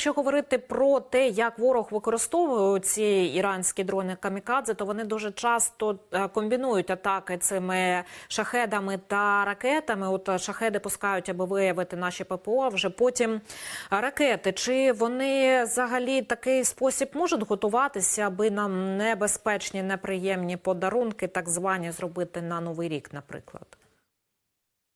якщо говорити про те, як ворог використовує ці іранські дрони камікадзе, то вони дуже часто е, комбінують атаки цими шахедами та ракетами. От е, шахеди пускають, аби виявити наші ППО. А вже потім ракети. Чи вони взагалі такий спосіб можуть готуватися, аби нам небезпечні, неприємні подарунки, так звані, зробити на новий рік, наприклад?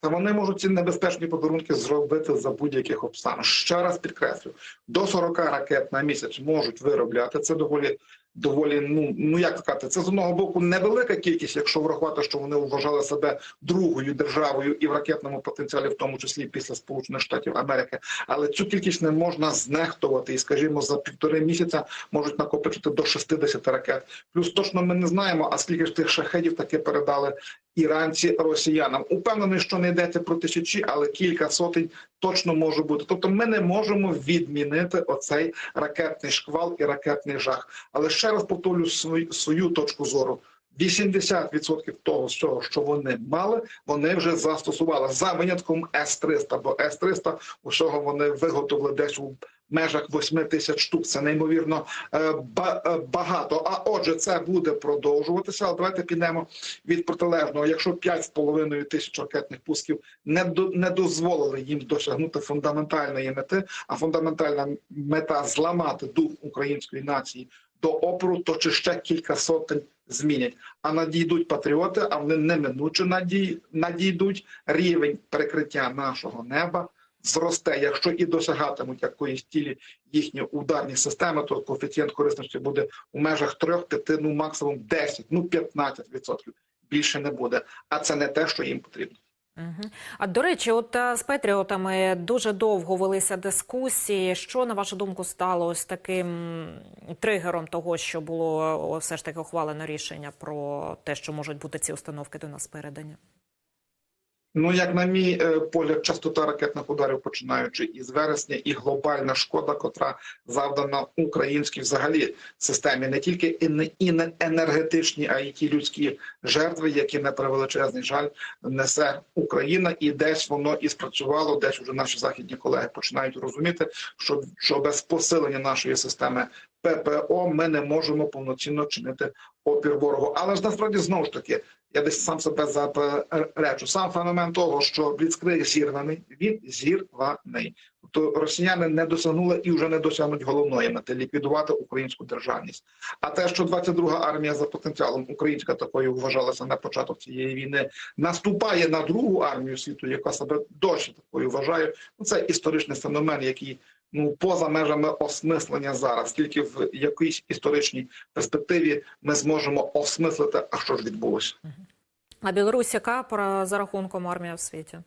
Та вони можуть ці небезпечні подарунки зробити за будь-яких обставин. Ще раз підкреслю, до 40 ракет на місяць можуть виробляти. Це доволі доволі. Ну ну як сказати, це з одного боку невелика кількість, якщо врахувати, що вони вважали себе другою державою і в ракетному потенціалі, в тому числі після Сполучених Штатів Америки. Але цю кількість не можна знехтувати. І, скажімо, за півтори місяця можуть накопичити до 60 ракет. Плюс точно ми не знаємо, а скільки ж тих шахедів таки передали іранці росіянам. Упевнений, що не йдеться про тисячі, але кілька сотень точно може бути. Тобто, ми не можемо відмінити оцей ракетний шквал і ракетний жах. Але ще раз повторю свою, свою точку зору. 80% того всього, що вони мали, вони вже застосували за винятком С-300, бо С-300 усього вони виготовили десь у межах 8 тисяч штук. Це неймовірно е, е, багато. А отже, це буде продовжуватися. Але давайте підемо від протилежного. Якщо 5,5 тисяч ракетних пусків не до не дозволили їм досягнути фундаментальної мети, а фундаментальна мета зламати дух української нації до опору, то чи ще кілька сотень змінять. А надійдуть патріоти, а вони неминуче надій, надійдуть. Рівень прикриття нашого неба зросте. Якщо і досягатимуть якоїсь тілі їхні ударні системи, то коефіцієнт корисності буде у межах 3-5, ну максимум 10, ну 15%. Більше не буде. А це не те, що їм потрібно. А до речі, от е, з Петріотами дуже довго велися дискусії. Що на вашу думку стало ось таким тригером того, що було все ж таки ухвалено рішення про те, що можуть бути ці установки до нас передані? Ну, як на мій е, погляд, частота ракетних ударів, починаючи із вересня, і глобальна шкода, котра завдана українській взагалі системі, не тільки і енергетичні, а й ті людські жертви, які на превеличезний жаль несе Україна, і десь воно і спрацювало, десь вже наші західні колеги починають розуміти, що, що без посилення нашої системи ППО ми не можемо повноцінно чинити опір ворогу. Але ж насправді знову ж таки. Я десь сам себе заперечу. Сам феномен того, що Бліцкриг зірваний, він зірваний. Тобто росіяни не досягнули і вже не досягнуть головної мети ліквідувати українську державність. А те, що 22-га армія за потенціалом українська такою вважалася на початок цієї війни, наступає на другу армію світу, яка себе досі такою вважає. Ну це історичний феномен, який ну поза межами осмислення зараз. Тільки в якійсь історичній перспективі ми зможемо осмислити, а що ж відбулося. А Білорусь яка про за рахунком армія в світі?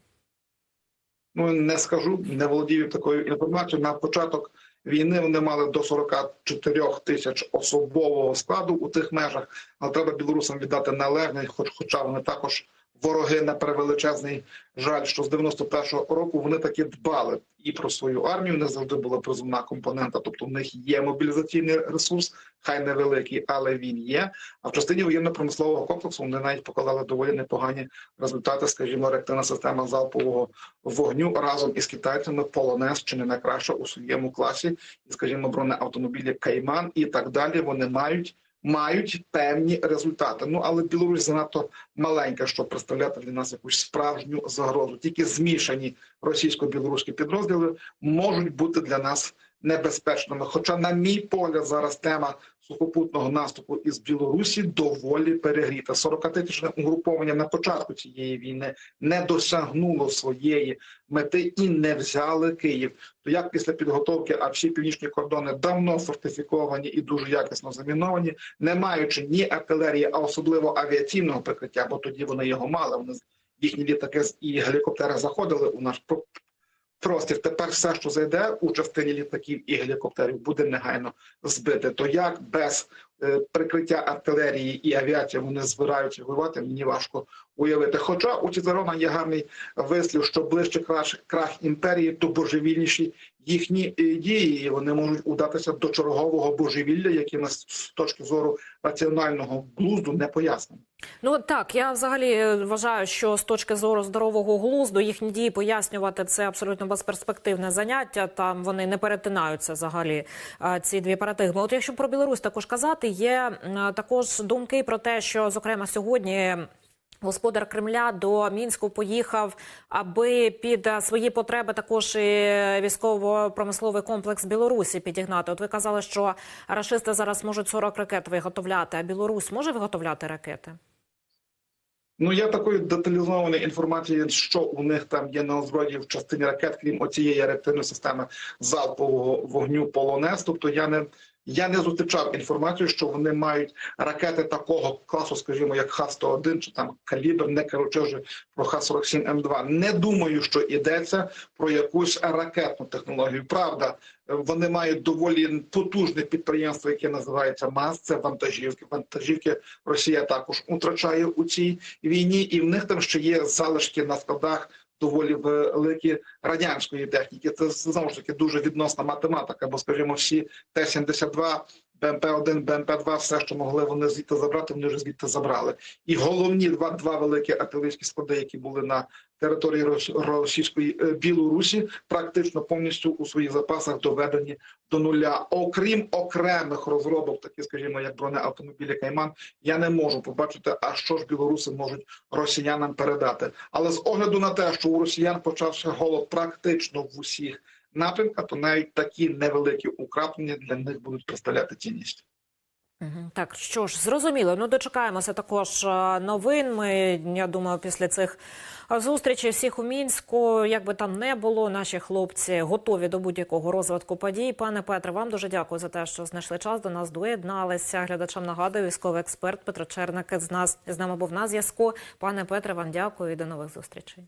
Ну не скажу, не володію такою інформацією. На початок війни вони мали до 44 тисяч особового складу у тих межах. Але треба білорусам віддати належне, хоч, хоча вони також вороги на превеличезний жаль, що з 91-го року вони таки дбали і про свою армію. Не завжди була призовна компонента, тобто в них є мобілізаційний ресурс, хай невеликий, але він є. А в частині воєнно-промислового комплексу вони навіть показали доволі непогані результати. Скажімо, реактивна система залпового вогню разом із китайцями полонез чи не найкраще у своєму класі, і скажімо, бронеавтомобілі Кайман і так далі. Вони мають. Мають певні результати. Ну але Білорусь занадто маленька, щоб представляти для нас якусь справжню загрозу. Тільки змішані російсько-білоруські підрозділи можуть бути для нас небезпечними. Хоча, на мій погляд, зараз тема сухопутного наступу із Білорусі доволі перегріта. 40-тисячне угруповання на початку цієї війни не досягнуло своєї мети і не взяли Київ. То як після підготовки, а всі північні кордони давно фортифіковані і дуже якісно заміновані, не маючи ні артилерії, а особливо авіаційного прикриття, бо тоді вони його мали. Вони їхні літаки і гелікоптери заходили у наш простір. Тепер все, що зайде у частині літаків і гелікоптерів, буде негайно збите. То як без е, прикриття артилерії і авіації вони збираються воювати, мені важко уявити. Хоча у Цицерона є гарний вислів, що ближче крах, крах імперії, то божевільніші їхні е, дії, і вони можуть удатися до чергового божевілля, яке нас з точки зору раціонального глузду не пояснено. Ну так, я взагалі е, вважаю, що з точки зору здорового глузду їхні дії пояснювати це абсолютно безперспективне заняття. Там вони не перетинаються взагалі е, ці дві парадигми. От якщо про Білорусь також казати, є також думки про те, що зокрема сьогодні. Господар Кремля до Мінську поїхав, аби під е, свої потреби також і військово-промисловий комплекс Білорусі підігнати. От ви казали, що рашисти зараз можуть 40 ракет виготовляти, а Білорусь може виготовляти ракети? Ну я такої деталізованої інформації, що у них там є на озброєнні в частині ракет, крім оцієї реактивної системи залпового вогню Полонез. Тобто я не я не зустрічав інформацію, що вони мають ракети такого класу, скажімо, як Х-101 чи там калібр, не кажучи вже про Х-47М2. Не думаю, що йдеться про якусь ракетну технологію. Правда, вони мають доволі потужне підприємство, яке називається МАЗ. Це вантажівки. Вантажівки Росія також втрачає у цій війні, і в них там ще є залишки на складах. Доволі великі радянської техніки. Це знову ж таки дуже відносна математика, бо, скажімо, всі Т-72, БМП-1, БМП-2, все, що могли вони звідти забрати, вони вже звідти забрали. І головні два, два великі артилерійські склади, які були на території Рос- російської е, Білорусі, практично повністю у своїх запасах доведені до нуля. Окрім окремих розробок, такі, скажімо, як бронеавтомобілі Кайман, я не можу побачити, а що ж білоруси можуть росіянам передати. Але з огляду на те, що у росіян почався голод практично в усіх напрямках, то навіть такі невеликі украплення для них будуть представляти цінність. Так, що ж, зрозуміло. Ну, дочекаємося також е, новин. Ми, я думаю, після цих е, зустрічей всіх у Мінську, як би там не було, наші хлопці готові до будь-якого розвитку подій. Пане Петре, вам дуже дякую за те, що знайшли час до нас, доєдналися. Глядачам нагадую, військовий експерт Петро Черник з нас з нами був на зв'язку. Пане Петре, вам дякую і до нових зустрічей.